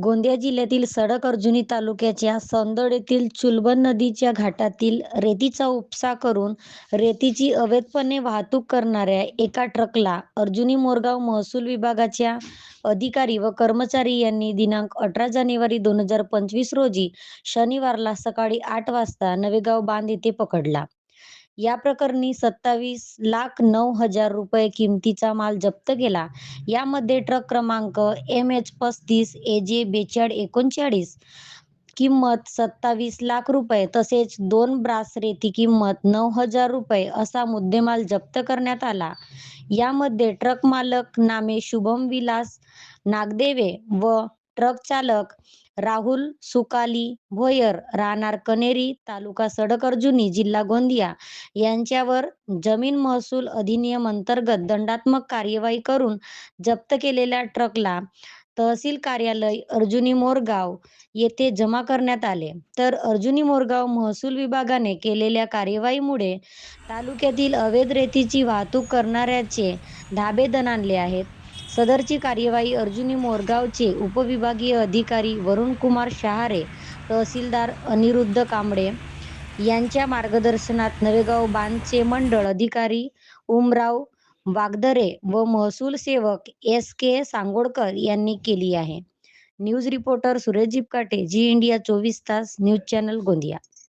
गोंदिया जिल्ह्यातील सडक अर्जुनी तालुक्याच्या संदड येथील चुलबन नदीच्या घाटातील रेतीचा उपसा करून रेतीची अवैधपणे वाहतूक करणाऱ्या एका ट्रकला अर्जुनी मोरगाव महसूल विभागाच्या अधिकारी व कर्मचारी यांनी दिनांक अठरा जानेवारी दोन हजार पंचवीस रोजी शनिवारला सकाळी आठ वाजता नवेगाव बांध येथे पकडला. या प्रकरणी सत्तावीस लाख नऊ हजार रुपये किमतीचा माल जप्त केला. यामध्ये ट्रक क्रमांक एम एच पस्तीस ए जे बेचाळ एकोणचाळीस किंमत सत्तावीस लाख रुपये तसेच दोन ब्रास रेती किंमत नऊ हजार रुपये असा मुद्देमाल जप्त करण्यात आला. यामध्ये ट्रक मालक नामे शुभम विलास नागदेवे व ट्रक चालक राहुल सुकाली भोयर राहणार कनेरी तालुका सडक अर्जुनी जिल्हा गोंदिया यांच्यावर जमीन महसूल अधिनियम अंतर्गत दंडात्मक कार्यवाही करून जप्त केलेल्या ट्रकला तहसील कार्यालय अर्जुनी मोरगाव येथे जमा करण्यात आले. तर अर्जुनी मोरगाव महसूल विभागाने केलेल्या कार्यवाहीमुळे तालुक्यातील अवैध रेतीची वाहतूक करणाऱ्याचे धाबे दणाणले आहेत. सदरची कार्यवाही अर्जुनी मोरगावचे उपविभागीय अधिकारी वरुणकुमार शहारे तहसीलदार अनिरुद्ध कांबळे यांच्या मार्गदर्शनात नवेगाव बांधचे मंडळ अधिकारी उमराव वागदरे व महसूल सेवक एस के सांगोडकर यांनी केली आहे. News reporter Suresh Jipkate Zee India चोवीस तास न्यूज चॅनल गोंदिया.